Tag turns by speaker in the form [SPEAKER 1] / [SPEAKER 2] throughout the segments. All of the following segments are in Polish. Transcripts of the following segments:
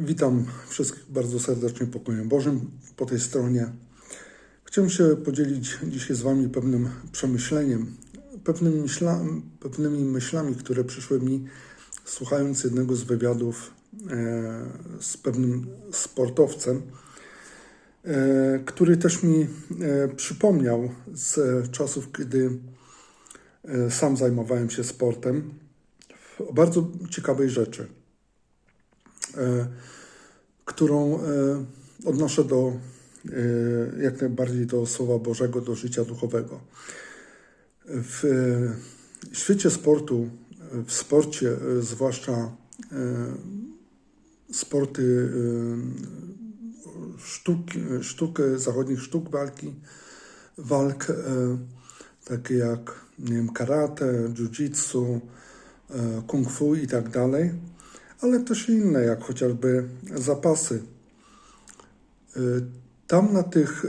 [SPEAKER 1] Witam wszystkich bardzo serdecznie pokojem Bożym po tej stronie. Chciałem się podzielić dzisiaj z Wami pewnym przemyśleniem, pewnymi, myśla, pewnymi myślami, które przyszły mi słuchając jednego z wywiadów e, z pewnym sportowcem, e, który też mi e, przypomniał z czasów, kiedy sam zajmowałem się sportem, o bardzo ciekawej rzeczy którą e, odnoszę do e, jak najbardziej do Słowa Bożego, do życia duchowego. W e, świecie sportu, w sporcie, e, zwłaszcza e, sporty e, sztuki, sztuk, zachodnich sztuk walki, walk, e, takie jak nie wiem, karate, jiu-jitsu, e, kung fu i tak dalej, ale też inne, jak chociażby zapasy. Y, Tam na tych, y,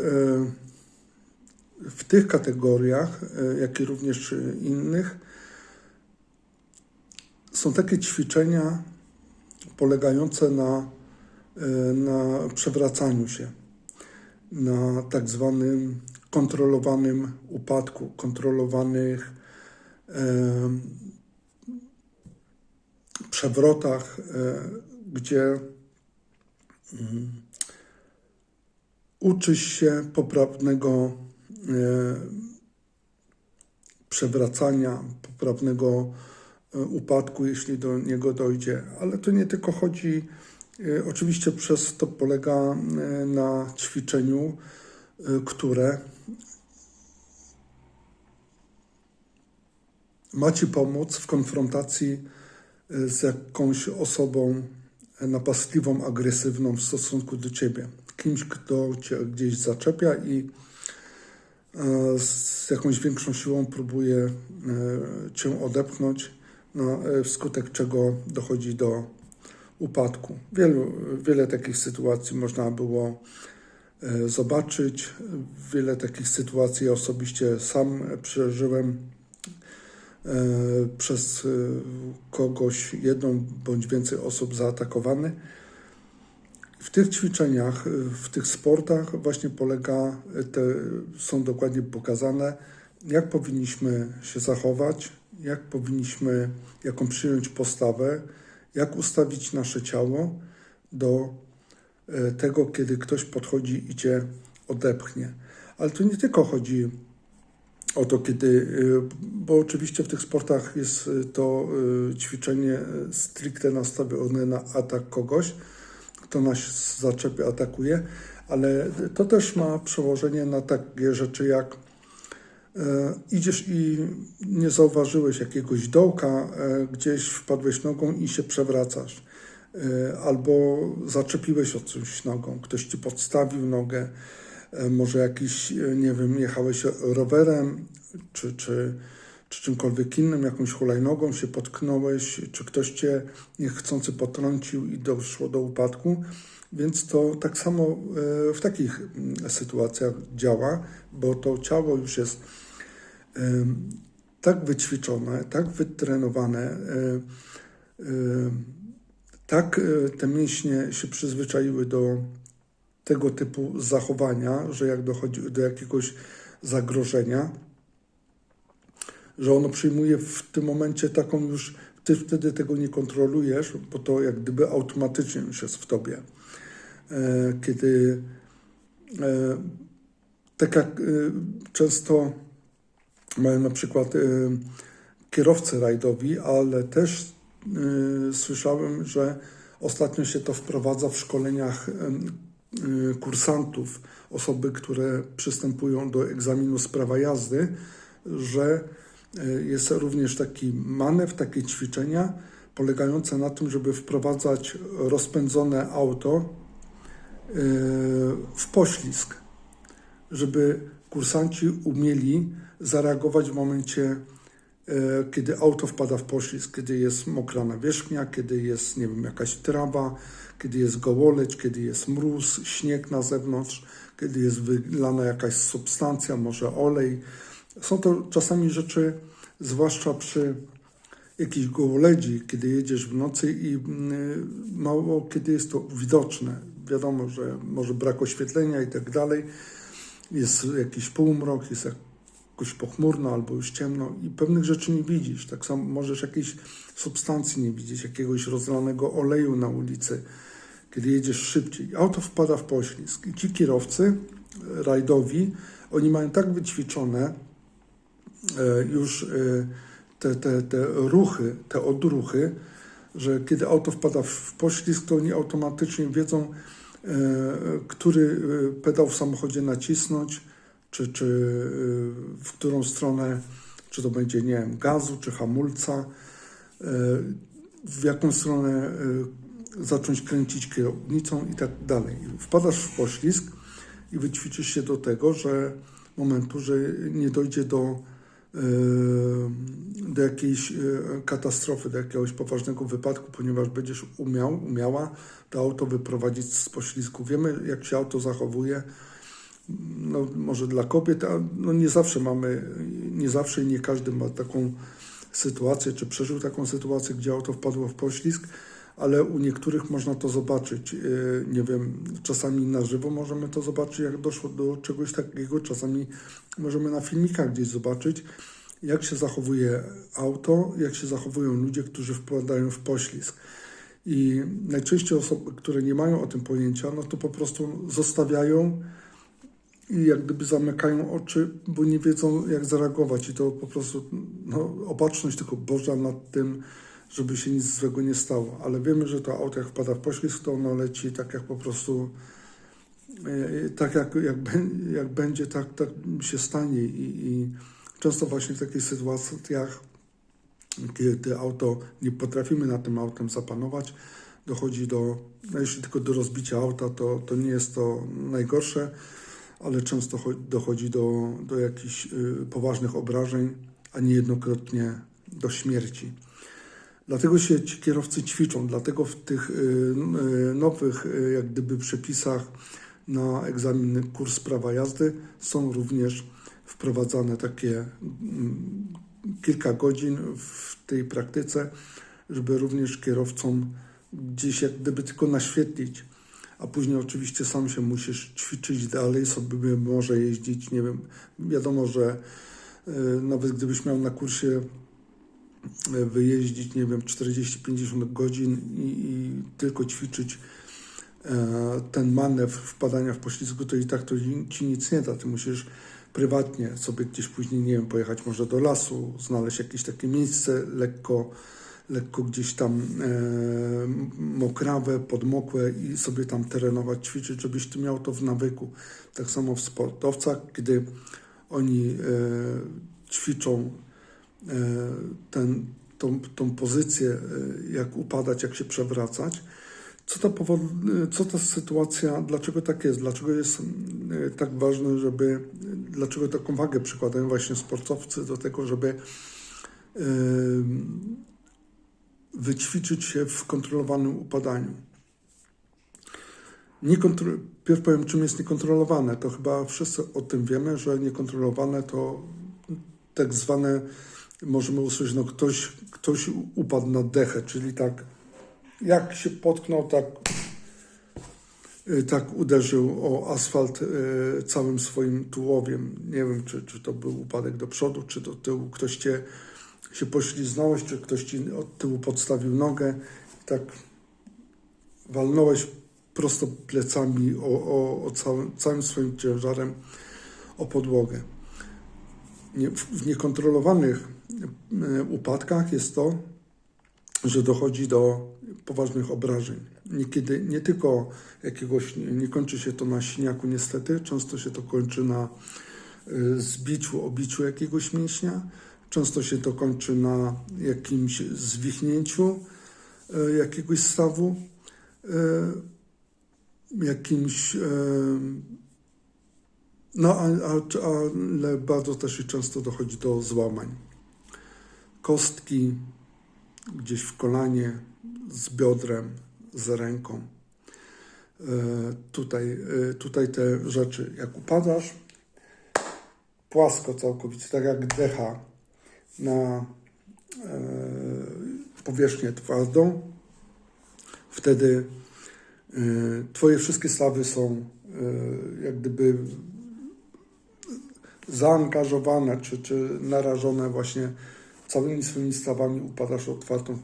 [SPEAKER 1] w tych kategoriach, y, jak i również innych, są takie ćwiczenia polegające na, na przewracaniu się, na tak zwanym kontrolowanym upadku, kontrolowanych przewrotach, e, gdzie mm, uczysz się poprawnego e, przewracania, poprawnego e, upadku, jeśli do niego dojdzie. Ale to nie tylko chodzi, oczywiście przez to polega na ćwiczeniu, które ma Ci pomóc w konfrontacji z jakąś osobą napastliwą, agresywną w stosunku do Ciebie. Kimś, kto Cię gdzieś zaczepia i e, z jakąś większą siłą próbuje e, Cię odepchnąć, no, e, wskutek czego dochodzi do upadku. Wielu, wiele takich sytuacji można było zobaczyć. Wiele takich sytuacji ja osobiście sam przeżyłem przez e, kogoś, jedną bądź więcej osób zaatakowany. W tych ćwiczeniach, e, w tych sportach właśnie polega, e, te, są dokładnie pokazane, jak powinniśmy się zachować, jak powinniśmy, jaką przyjąć postawę, jak ustawić nasze ciało do e, tego, kiedy ktoś podchodzi i cię odepchnie. Ale tu nie tylko chodzi o to, kiedy, y, bo oczywiście w tych sportach jest y, to y, ćwiczenie stricte nastawione na atak kogoś, kto nas zaczepia, atakuje, ale to też ma przełożenie na takie rzeczy jak idziesz i nie zauważyłeś jakiegoś dołka, gdzieś wpadłeś nogą i się przewracasz. Albo zaczepiłeś o coś nogą, ktoś ci podstawił nogę, może jakiś, e, nie wiem, jechałeś rowerem, czy, czy, czy czymkolwiek innym, jakąś hulajnogą się potknąłeś, czy ktoś cię niechcący potrącił i doszło do upadku. Więc to tak samo e, w takich mm, sytuacjach działa, bo to ciało już jest tak wyćwiczone, tak wytrenowane, e, e, tak e, te mięśnie się przyzwyczaiły do tego typu zachowania, że jak dochodzi do jakiegoś zagrożenia, że ono przyjmuje w tym momencie taką już, ty wtedy tego nie kontrolujesz, bo to jak gdyby automatycznie już jest w tobie. E, Kiedy e, tak jak e, często mają na przykład kierowcy rajdowi, ale też słyszałem, że ostatnio się to wprowadza w szkoleniach kursantów, osoby, które przystępują do egzaminu z prawa jazdy, że e, jest również taki manewr, takie ćwiczenia polegające na tym, żeby wprowadzać rozpędzone auto e, w poślizg, żeby kursanci umieli zareagować w momencie, kiedy auto wpada w poślizg, kiedy jest mokra nawierzchnia, kiedy jest, nie wiem, jakaś trawa, kiedy jest gołoleć, kiedy jest mróz, śnieg na zewnątrz, kiedy jest wylana jakaś substancja, może olej. Są to czasami rzeczy, zwłaszcza przy jakiś gołoledzi, kiedy jedziesz w nocy i mm, mało kiedy jest to widoczne. Wiadomo, że może brak oświetlenia i tak dalej. Jest jakiś półmrok, jest jakoś pochmurno albo już ciemno i pewnych rzeczy nie widzisz. Tak samo możesz jakiejś substancji nie widzieć, jakiegoś rozlanego oleju na ulicy, kiedy jedziesz szybciej. Auto wpada w poślizg i ci kierowcy e, rajdowi, oni mają tak wyćwiczone e, już e, te, te, te ruchy, te odruchy, że kiedy auto wpada w poślizg, to oni automatycznie wiedzą, który pedał w samochodzie nacisnąć, czy, czy e, w którą stronę, czy to będzie, nie wiem, gazu, czy hamulca, e, w jaką stronę e, zacząć kręcić kierownicą i tak dalej. Wpadasz w poślizg i wyćwiczysz się do tego, że momentu, że nie dojdzie do, do jakiejś katastrofy, do jakiegoś poważnego wypadku, ponieważ będziesz umiał, umiała to auto wyprowadzić z poślizgu. Wiemy, jak się auto zachowuje. No, może dla kobiet, a no nie zawsze mamy, nie zawsze i nie każdy ma taką sytuację, czy przeżył taką sytuację, gdzie auto wpadło w poślizg, ale u niektórych można to zobaczyć. Yy, Nie wiem, czasami na żywo możemy to zobaczyć, jak doszło do czegoś takiego, czasami możemy na filmikach gdzieś zobaczyć, jak się zachowuje auto, jak się zachowują ludzie, którzy wpadają w poślizg. I najczęściej osoby, które nie mają o tym pojęcia, no to po prostu zostawiają i jak gdyby zamykają oczy, bo nie wiedzą jak zareagować. I to po prostu no, opatrzność tylko Boża nad tym, żeby się nic złego nie stało. Ale wiemy, że to auto jak wpada w poślizg, to ono leci tak jak po prostu e, tak jak, jak, jak będzie, tak, tak się stanie. I, i często właśnie w takich sytuacjach, kiedy auto, nie potrafimy nad tym autem zapanować, dochodzi do, no jeśli tylko do rozbicia auta, to, to nie jest to najgorsze, ale często cho- dochodzi do, do jakichś y, poważnych obrażeń, a niejednokrotnie do śmierci. Dlatego się ci kierowcy ćwiczą, dlatego w tych y, y, nowych jak gdyby przepisach na egzamin kurs prawa jazdy są również wprowadzane takie mm, kilka godzin w tej praktyce, żeby również kierowcom gdzieś jak gdyby tylko naświetlić, a później oczywiście sam się musisz ćwiczyć dalej, sobie może jeździć, nie wiem, wiadomo, że y, nawet gdybyś miał na kursie y, wyjeździć, nie wiem, 40-50 godzin i, i tylko ćwiczyć e, ten manewr wpadania w poślizgu, to i tak to ci nic nie da. Ty musisz prywatnie sobie gdzieś później, nie wiem, pojechać może do lasu, znaleźć jakieś takie miejsce lekko, lekko gdzieś tam e, mokrawe, podmokłe i sobie tam terenować, ćwiczyć, żebyś ty miał to w nawyku. Tak samo w sportowcach, kiedy oni e, ćwiczą e, ten, tą, tą pozycję, e, jak upadać, jak się przewracać, co ta, powod, co ta sytuacja, dlaczego tak jest, dlaczego jest e, tak ważne, żeby, dlaczego taką wagę przykładają właśnie sportowcy do tego, żeby e, wyćwiczyć się w kontrolowanym upadaniu. Niekontro... Pierw powiem, czym jest niekontrolowane. To chyba wszyscy o tym wiemy, że niekontrolowane to tak zwane, możemy usłyszeć, no ktoś, ktoś upadł na dechę, czyli tak jak się potknął, tak, tak uderzył o asfalt y, całym swoim tułowiem. Nie wiem, czy, czy to był upadek do przodu, czy do tyłu. Ktoś cię się pośliznąłeś, czy ktoś ci od tyłu podstawił nogę. Tak walnąłeś prosto plecami o, o, o całym, całym swoim ciężarem o podłogę. Nie, w, w niekontrolowanych y, upadkach jest to, że dochodzi do poważnych obrażeń. Niekiedy nie tylko jakiegoś, nie kończy się to na siniaku niestety, często się to kończy na y, zbiciu, obiciu jakiegoś mięśnia, często się to kończy na jakimś zwichnięciu y, jakiegoś stawu, y, jakimś y, no, ale bardzo też często dochodzi do złamań. Kostki, gdzieś w kolanie, z biodrem, z ręką. E, Tutaj, e, tutaj te rzeczy, jak upadasz płasko całkowicie, tak jak decha na, e, powierzchnię twardą, wtedy y, Twoje wszystkie stawy są y, jak gdyby zaangażowane czy, czy narażone właśnie całymi swoimi stawami upadasz otwartą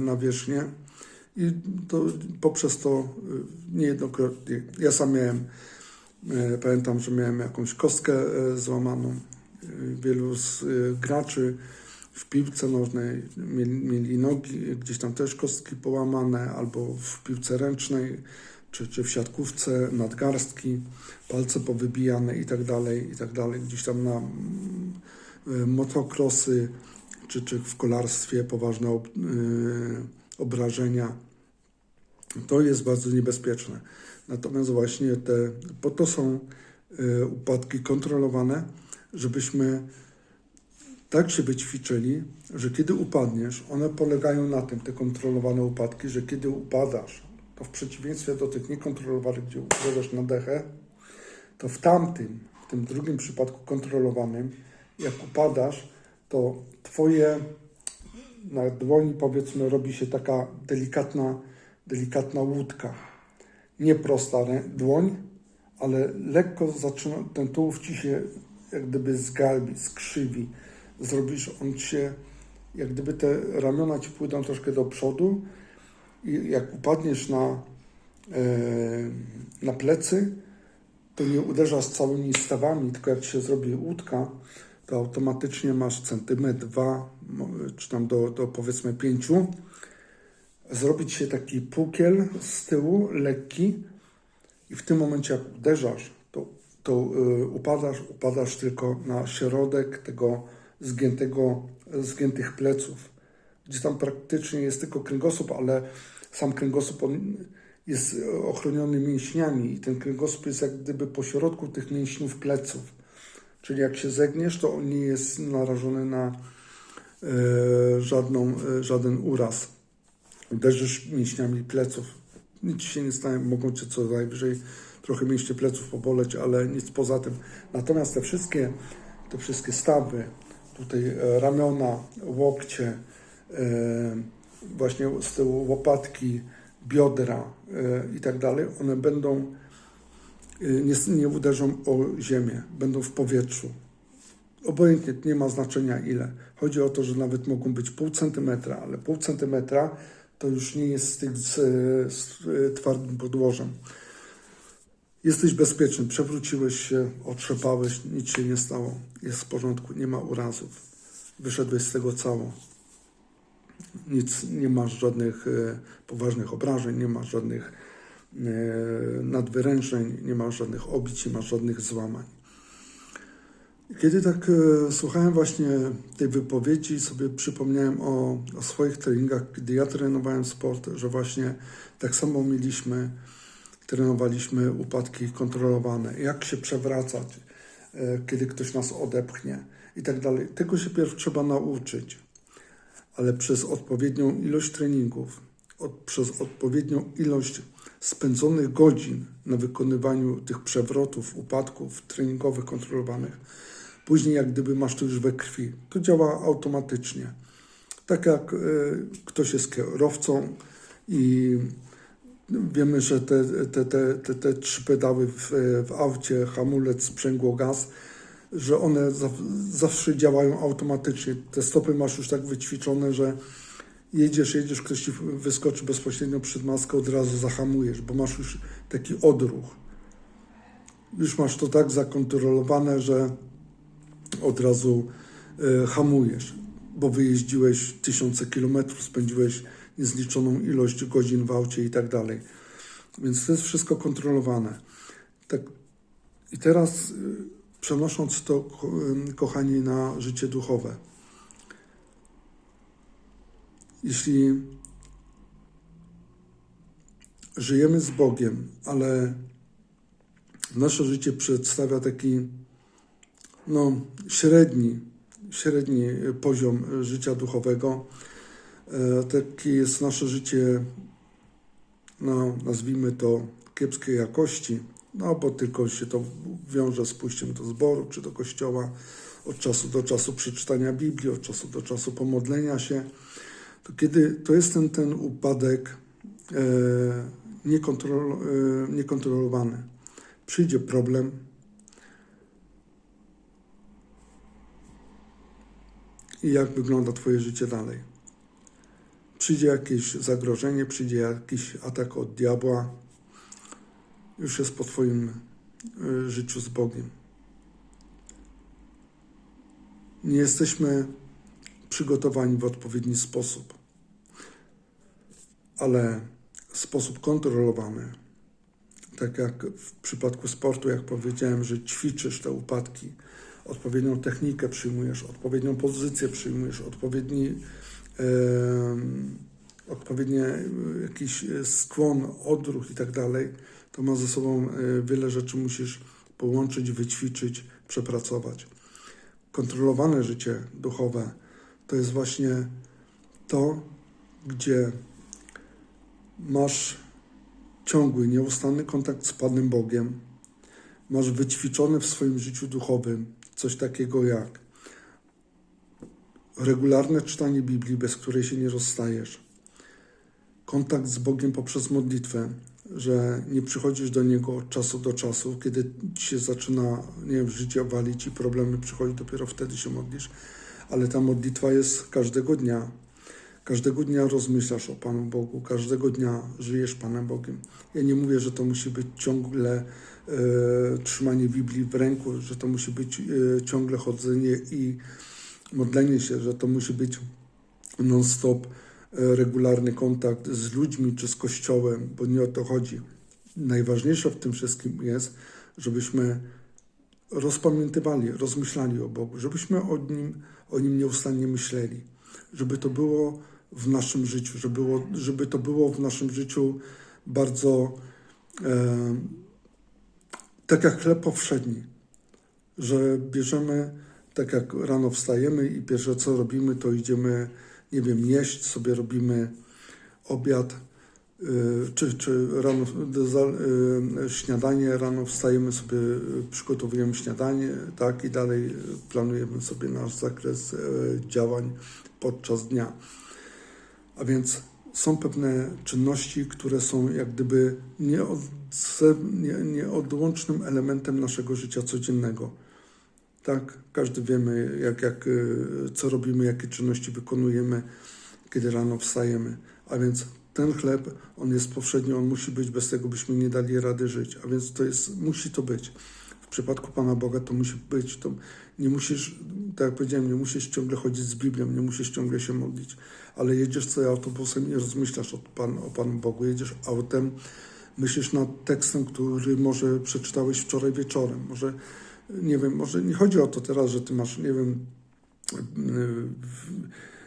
[SPEAKER 1] nawierzchnię i to, poprzez to niejednokrotnie, ja sam miałem, pamiętam, że miałem jakąś kostkę złamaną, wielu z y, graczy w piłce nożnej mieli, nogi, gdzieś tam też kostki połamane, albo w piłce ręcznej, czy, czy w siatkówce nadgarstki, palce powybijane i tak dalej, i tak dalej. Gdzieś tam na y, motokrosy, czy, czy w kolarstwie poważne ob, y, obrażenia. To jest bardzo niebezpieczne. Natomiast właśnie te, po to są y, upadki kontrolowane, żebyśmy tak się wyćwiczyli, że kiedy upadniesz, one polegają na tym, te kontrolowane upadki, że kiedy upadasz, to w przeciwieństwie do tych niekontrolowanych, gdzie upadasz na dechę, to w tamtym, w tym drugim przypadku kontrolowanym, jak upadasz, to twoje na dłoni powiedzmy robi się taka delikatna, delikatna łódka. Nie prosta dłoń, ale lekko zaczyna, ten tułów ci się jak gdyby zgarbi, skrzywi. Zrobisz, on ci się, jak gdyby te ramiona ci pójdą troszkę do przodu i jak upadniesz na, e, na plecy, to nie uderzasz całymi stawami, tylko jak się zrobi łódka, to automatycznie masz centymetr, dwa, czy tam do, do powiedzmy pięciu. Zrobić się taki pukiel z tyłu, lekki i w tym momencie jak uderzasz, to, y, upadasz, upadasz tylko na środek tego zgiętego, zgiętych pleców, gdzie tam praktycznie jest tylko kręgosłup, ale sam kręgosłup jest ochroniony mięśniami i ten kręgosłup jest jak gdyby pośrodku tych mięśniów pleców. Czyli jak się zegniesz, to on nie jest narażony na e, żadną, e, żaden uraz. Uderzysz mięśniami pleców, nic się nie stanie, mogą cię co najwyżej trochę mięśnie pleców poboleć, ale nic poza tym. Natomiast te wszystkie, te wszystkie stawy, tutaj e, ramiona, łokcie, e, właśnie z tyłu łopatki, biodra e, i tak dalej, one będą, nie, nie uderzą o ziemię, będą w powietrzu. Obojętnie, nie ma znaczenia ile. Chodzi o to, że nawet mogą być pół centymetra, ale pół centymetra to już nie jest z, z e, twardym podłożem. Jesteś bezpieczny, przewróciłeś się, otrzepałeś, nic się nie stało, jest w porządku, nie ma urazów. Wyszedłeś z tego cało. Nic, nie masz żadnych e, poważnych obrażeń, nie masz żadnych e, nadwyrężeń, nie masz żadnych obić, nie masz żadnych złamań. Kiedy tak e, słuchałem właśnie tej wypowiedzi, sobie przypomniałem o, o swoich treningach, kiedy ja trenowałem sport, że właśnie tak samo mieliśmy, trenowaliśmy upadki kontrolowane, jak się przewracać, e, kiedy ktoś nas odepchnie i tak dalej. Tego się pierw trzeba nauczyć, ale przez odpowiednią ilość treningów, od, przez odpowiednią ilość spędzonych godzin na wykonywaniu tych przewrotów, upadków treningowych kontrolowanych, Później jak gdyby masz to już we krwi. To działa automatycznie. Tak jak e, ktoś jest kierowcą i wiemy, że te, te, te, te, te trzy pedały w, w aucie, hamulec, sprzęgło, gaz, że one za, zawsze działają automatycznie. Te stopy masz już tak wyćwiczone, że jedziesz, jedziesz, ktoś ci wyskoczy bezpośrednio przed maskę, od razu zahamujesz, bo masz już taki odruch. Już masz to tak zakontrolowane, że od razu e, hamujesz, bo wyjeździłeś tysiące kilometrów, spędziłeś niezliczoną ilość godzin w aucie i tak dalej. Więc to jest wszystko kontrolowane. Tak. I teraz e, przenosząc to, e, kochani, na życie duchowe. Jeśli żyjemy z Bogiem, ale nasze życie przedstawia taki no, średni, średni poziom życia duchowego. E, Takie jest nasze życie, no, nazwijmy to kiepskiej jakości, no bo tylko się to wiąże z pójściem do zboru czy do kościoła, od czasu do czasu przeczytania Biblii, od czasu do czasu pomodlenia się. to kiedy to jest ten, ten upadek e, niekontrol, e, niekontrolowany. Przyjdzie problem, i jak wygląda Twoje życie dalej. Przyjdzie jakieś zagrożenie, przyjdzie jakiś atak od diabła, już jest po Twoim y, życiu z Bogiem. Nie jesteśmy przygotowani w odpowiedni sposób, ale sposób kontrolowany, tak jak w przypadku sportu, jak powiedziałem, że ćwiczysz te upadki, odpowiednią technikę przyjmujesz, odpowiednią pozycję przyjmujesz, odpowiedni, em, odpowiedni e, jakiś e, skłon, odruch i tak dalej, to ma ze sobą e, wiele rzeczy musisz połączyć, wyćwiczyć, przepracować. Kontrolowane życie duchowe to jest właśnie to, gdzie masz ciągły, nieustanny kontakt z Panem Bogiem, masz wyćwiczone w swoim życiu duchowym coś takiego jak regularne czytanie Biblii, bez której się nie rozstajesz, kontakt z Bogiem poprzez modlitwę, że nie przychodzisz do Niego od czasu do czasu, kiedy się zaczyna, nie wiem, życie walić i problemy przychodzi, dopiero wtedy się modlisz, ale ta modlitwa jest każdego dnia. Każdego dnia rozmyślasz o Panu Bogu, każdego dnia żyjesz Panem Bogiem. Ja nie mówię, że to musi być ciągle e, trzymanie Biblii w ręku, że to musi być e, ciągle chodzenie i modlenie się, że to musi być non-stop e, regularny kontakt z ludźmi czy z Kościołem, bo nie o to chodzi. Najważniejsze w tym wszystkim jest, żebyśmy rozpamiętywali, rozmyślali o Bogu, żebyśmy o Nim, o Nim nieustannie myśleli, żeby to było w naszym życiu, żeby, było, żeby to było w naszym życiu bardzo e, tak jak chleb powszedni, że bierzemy, tak jak rano wstajemy i pierwsze co robimy, to idziemy, nie wiem, jeść, sobie robimy obiad, y, czy, czy rano y, śniadanie, rano wstajemy sobie, y, przygotowujemy śniadanie, tak, i dalej planujemy sobie nasz zakres y, działań podczas dnia. A więc są pewne czynności, które są jak gdyby nieodłącznym elementem naszego życia codziennego. Tak, każdy wiemy, jak, jak, y, co robimy, jakie czynności wykonujemy, kiedy rano wstajemy. A więc ten chleb, on jest powszedni, on musi być, bez tego byśmy nie dali rady żyć. A więc to jest, musi to być. W przypadku Pana Boga to musi być. To nie musisz, tak jak powiedziałem, nie musisz ciągle chodzić z Biblią, nie musisz ciągle się modlić, ale jedziesz sobie autobusem i rozmyślasz o, Pan, o Panu Bogu. Jedziesz autem, myślisz nad tekstem, który może przeczytałeś wczoraj wieczorem. Może, nie wiem, może nie chodzi o to teraz, że ty masz, nie wiem,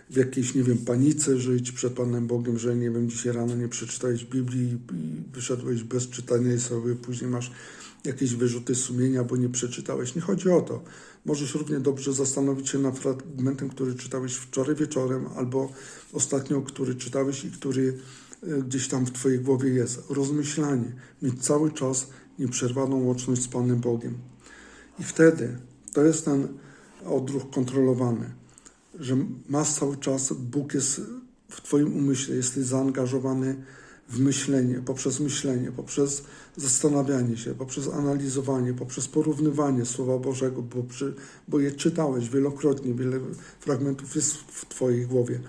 [SPEAKER 1] w, jakiejś, nie wiem, panice żyć przed Panem Bogiem, że nie wiem, dzisiaj rano nie przeczytałeś Biblii i wyszedłeś bez czytania i sobie później masz jakieś wyrzuty sumienia, bo nie przeczytałeś. Nie chodzi o to. Możesz równie dobrze zastanowić się nad fragmentem, który czytałeś wczoraj wieczorem albo ostatnio, który czytałeś i który e, gdzieś tam w Twojej głowie jest. Rozmyślanie, mieć cały czas nieprzerwaną łączność z Panem Bogiem. I wtedy to jest ten odruch kontrolowany, że masz cały czas, Bóg jest w Twoim umyśle, jesteś zaangażowany w myślenie, poprzez myślenie, poprzez zastanawianie się, poprzez analizowanie, poprzez porównywanie Słowa Bożego, bo, przy, bo je czytałeś wielokrotnie, wiele fragmentów jest w Twojej głowie.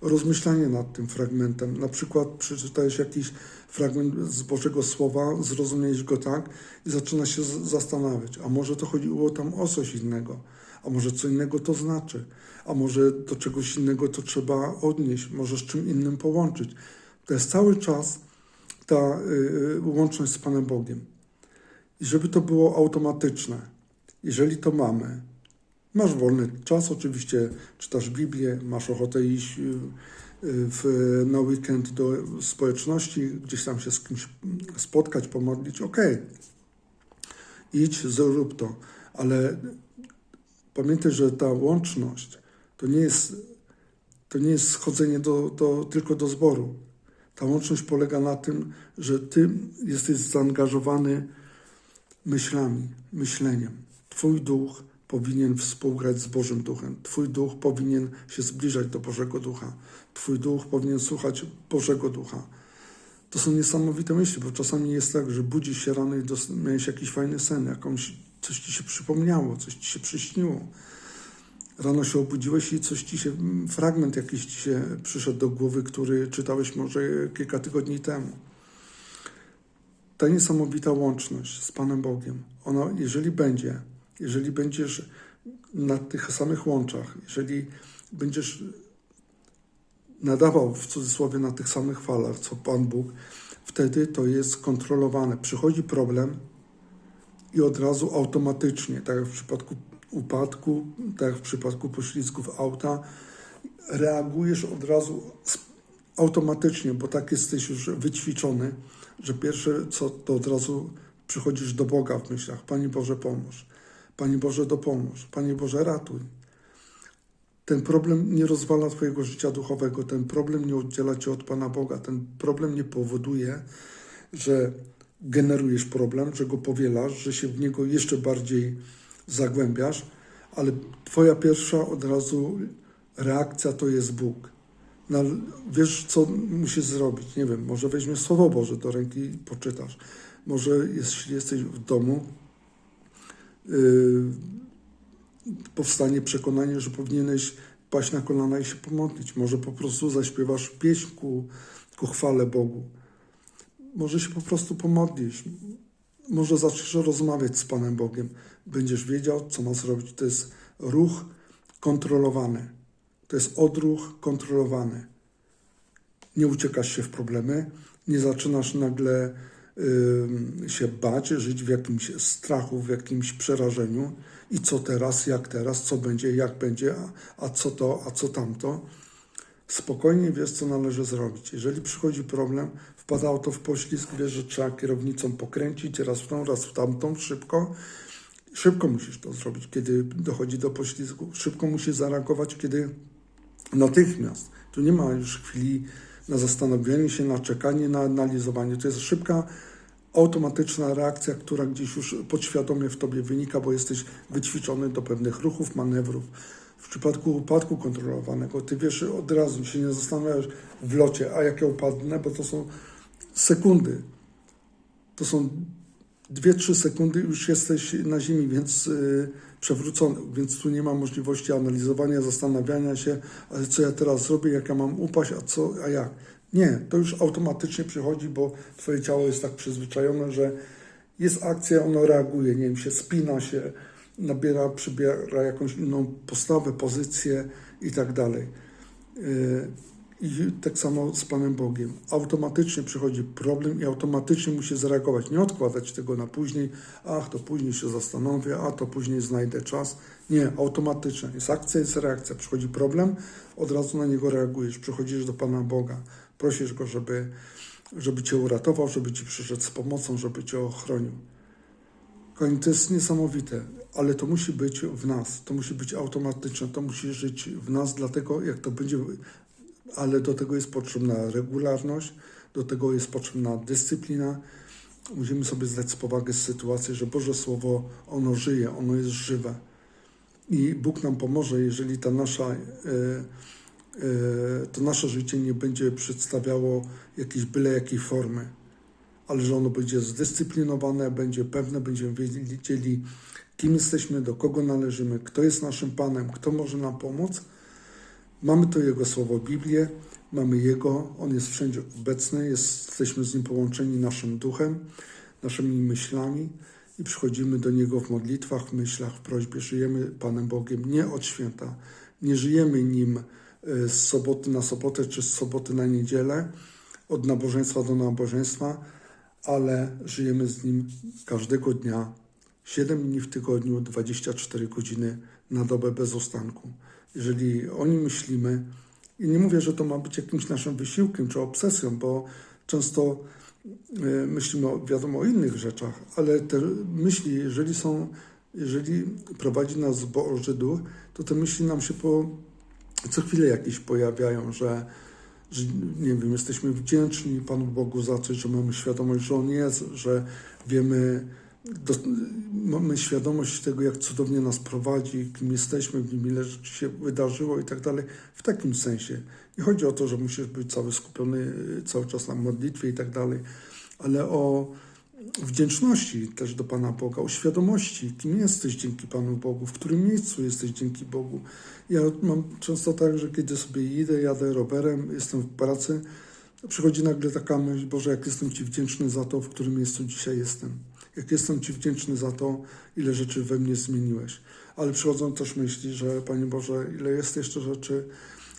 [SPEAKER 1] Rozmyślanie nad tym fragmentem, na przykład przeczytałeś jakiś fragment z Bożego Słowa, zrozumiałeś go tak i zaczynasz się zastanawiać, a może to chodziło tam o coś innego, a może co innego to znaczy, a może do czegoś innego to trzeba odnieść, może z czym innym połączyć. To jest cały czas ta y, łączność z Panem Bogiem. I żeby to było automatyczne, jeżeli to mamy, masz wolny czas, oczywiście czytasz Biblię, masz ochotę iść y, w, na weekend do społeczności, gdzieś tam się z kimś spotkać, pomodlić, okej, idź, zrób to, ale pamiętaj, że ta łączność to nie jest, to nie jest schodzenie do, do, tylko do zboru. Ta łączność polega na tym, że ty jesteś zaangażowany myślami, myśleniem. Twój duch, powinien współgrać z Bożym Duchem. Twój duch powinien się zbliżać do Bożego Ducha. Twój duch powinien słuchać Bożego Ducha. To są niesamowite myśli, bo czasami jest tak, że budzisz się rano i miałeś jakiś fajny sen, jakąś, coś ci się przypomniało, coś ci się przyśniło. Rano się obudziłeś i coś ci się, mm, fragment jakiś ci się przyszedł do głowy, który czytałeś może kilka tygodni temu. Ta niesamowita łączność z Panem Bogiem, ona, jeżeli będzie, jeżeli będziesz na tych samych łączach, jeżeli będziesz nadawał w cudzysłowie na tych samych falach, co Pan Bóg, wtedy to jest kontrolowane. Przychodzi problem i od razu automatycznie, tak jak w przypadku upadku, tak jak w przypadku poślizgów auta, reagujesz od razu automatycznie, bo tak jesteś już wyćwiczony, że pierwsze co to od razu przychodzisz do Boga w myślach. Panie Boże, pomóż. Panie Boże, dopomóż. Panie Boże, ratuj. Ten problem nie rozwala Twojego życia duchowego, ten problem nie oddziela Cię od Pana Boga, ten problem nie powoduje, że generujesz problem, że go powielasz, że się w niego jeszcze bardziej zagłębiasz, ale Twoja pierwsza od razu reakcja to jest Bóg. No, wiesz, co musisz zrobić? Nie wiem, może weźmiesz Słowo Boże do ręki i poczytasz. Może jeśli jesteś w domu, powstanie przekonanie, że powinieneś paść na kolana i się pomodlić. Może po prostu zaśpiewasz pieśń ku, ku chwale Bogu. Może się po prostu pomodlisz. Może zaczniesz rozmawiać z Panem Bogiem. Będziesz wiedział, co ma zrobić. To jest ruch kontrolowany. To jest odruch kontrolowany. Nie uciekasz się w problemy, nie zaczynasz nagle się bać, żyć w jakimś strachu, w jakimś przerażeniu i co teraz, jak teraz, co będzie, jak będzie, a, a co to, a co tamto. Spokojnie wiesz, co należy zrobić. Jeżeli przychodzi problem, wpada auto w poślizg, wiesz, że trzeba kierownicą pokręcić raz w tą, raz w tamtą, szybko. Szybko musisz to zrobić, kiedy dochodzi do poślizgu. Szybko musisz zareagować, kiedy natychmiast. Tu nie ma już chwili na zastanowienie się, na czekanie, na analizowanie. To jest szybka, automatyczna reakcja, która gdzieś już podświadomie w tobie wynika, bo jesteś wyćwiczony do pewnych ruchów, manewrów. W przypadku upadku kontrolowanego, ty wiesz od razu, się nie zastanawiasz w locie, a jak ja upadnę, bo to są sekundy. To są 2-3 sekundy, już jesteś na ziemi, więc przewrócony, więc tu nie ma możliwości analizowania, zastanawiania się, co ja teraz zrobię, jak ja mam upaść, a co, a jak. Nie, to już automatycznie przychodzi, bo twoje ciało jest tak przyzwyczajone, że jest akcja, ono reaguje, nie wiem, się spina się, nabiera, przybiera jakąś inną postawę, pozycję i tak dalej. I tak samo z Panem Bogiem. Automatycznie przychodzi problem i automatycznie musi zareagować. Nie odkładać tego na później, ach, to później się zastanowię, a to później znajdę czas. Nie, automatycznie. Jest akcja, jest reakcja. Przychodzi problem, od razu na niego reagujesz. Przychodzisz do Pana Boga, prosisz Go, żeby, żeby Cię uratował, żeby Ci przyszedł z pomocą, żeby Cię ochronił. Kochani, to jest niesamowite, ale to musi być w nas, to musi być automatyczne, to musi żyć w nas, dlatego jak to będzie, ale do tego jest potrzebna regularność, do tego jest potrzebna dyscyplina. Musimy sobie zdać z powagi z sytuacji, że Boże Słowo, ono żyje, ono jest żywe. I Bóg nam pomoże, jeżeli ta nasza, e, e, to nasze życie nie będzie przedstawiało jakiejś byle jakiej formy ale że ono będzie zdyscyplinowane, będzie pewne, będziemy wiedzieli, kim jesteśmy, do kogo należymy, kto jest naszym Panem, kto może nam pomóc. Mamy to Jego Słowo Biblię, mamy Jego, On jest wszędzie obecny, jesteśmy z Nim połączeni naszym duchem, naszymi myślami i przychodzimy do Niego w modlitwach, w myślach, w prośbie. Żyjemy Panem Bogiem nie od święta, nie żyjemy Nim e, z soboty na sobotę czy z soboty na niedzielę, od nabożeństwa do nabożeństwa, ale żyjemy z Nim każdego dnia, 7 dni w tygodniu, 24 godziny na dobę bez ustanku. Jeżeli o Nim myślimy, i nie mówię, że to ma być jakimś naszym wysiłkiem czy obsesją, bo często y, myślimy wiadomo o innych rzeczach, ale te myśli, jeżeli są, jeżeli prowadzi nas Boży Duch, to te myśli nam się po co chwilę jakieś pojawiają, że że nie wiem, jesteśmy wdzięczni Panu Bogu za coś, że mamy świadomość, że On jest, że wiemy, do, mamy świadomość tego, jak cudownie nas prowadzi, kim jesteśmy, w nim ile rzeczy się wydarzyło i tak dalej, w takim sensie. Nie chodzi o to, że musisz być cały skupiony y, cały czas na modlitwie i tak dalej, ale o wdzięczności też do Pana Boga, o świadomości, kim jesteś dzięki Panu Bogu, w którym miejscu jesteś dzięki Bogu. Ja mam często tak, że kiedy sobie idę, jadę rowerem, jestem w pracy, przychodzi nagle taka myśl, Boże, jak jestem Ci wdzięczny za to, w którym miejscu dzisiaj jestem. Jak jestem Ci wdzięczny za to, ile rzeczy we mnie zmieniłeś. Ale przychodzą też myśli, że Panie Boże, ile jest jeszcze rzeczy,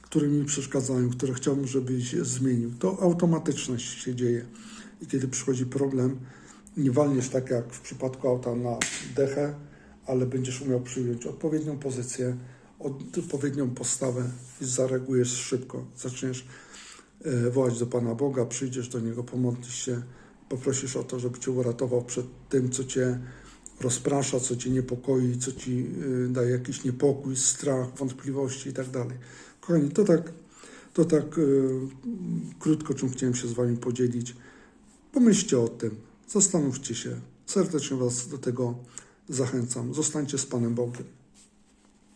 [SPEAKER 1] które mi przeszkadzają, które chciałbym, żebyś zmienił. To automatyczność się dzieje. I kiedy przychodzi problem, nie walniesz tak jak w przypadku auta na dechę, ale będziesz umiał przyjąć odpowiednią pozycję, odpowiednią postawę i zareagujesz szybko. Zaczniesz e, wołać do Pana Boga, przyjdziesz do Niego, pomodlisz się, poprosisz o to, żeby Cię uratował przed tym, co Cię rozprasza, co Cię niepokoi, co Ci y, daje jakiś niepokój, strach, wątpliwości i tak. Kochani, to tak, to tak y, krótko, czym chciałem się z Wami podzielić. Pomyślcie o tym, zastanówcie się. Serdecznie Was do tego zachęcam. Zostańcie z Panem Bogiem.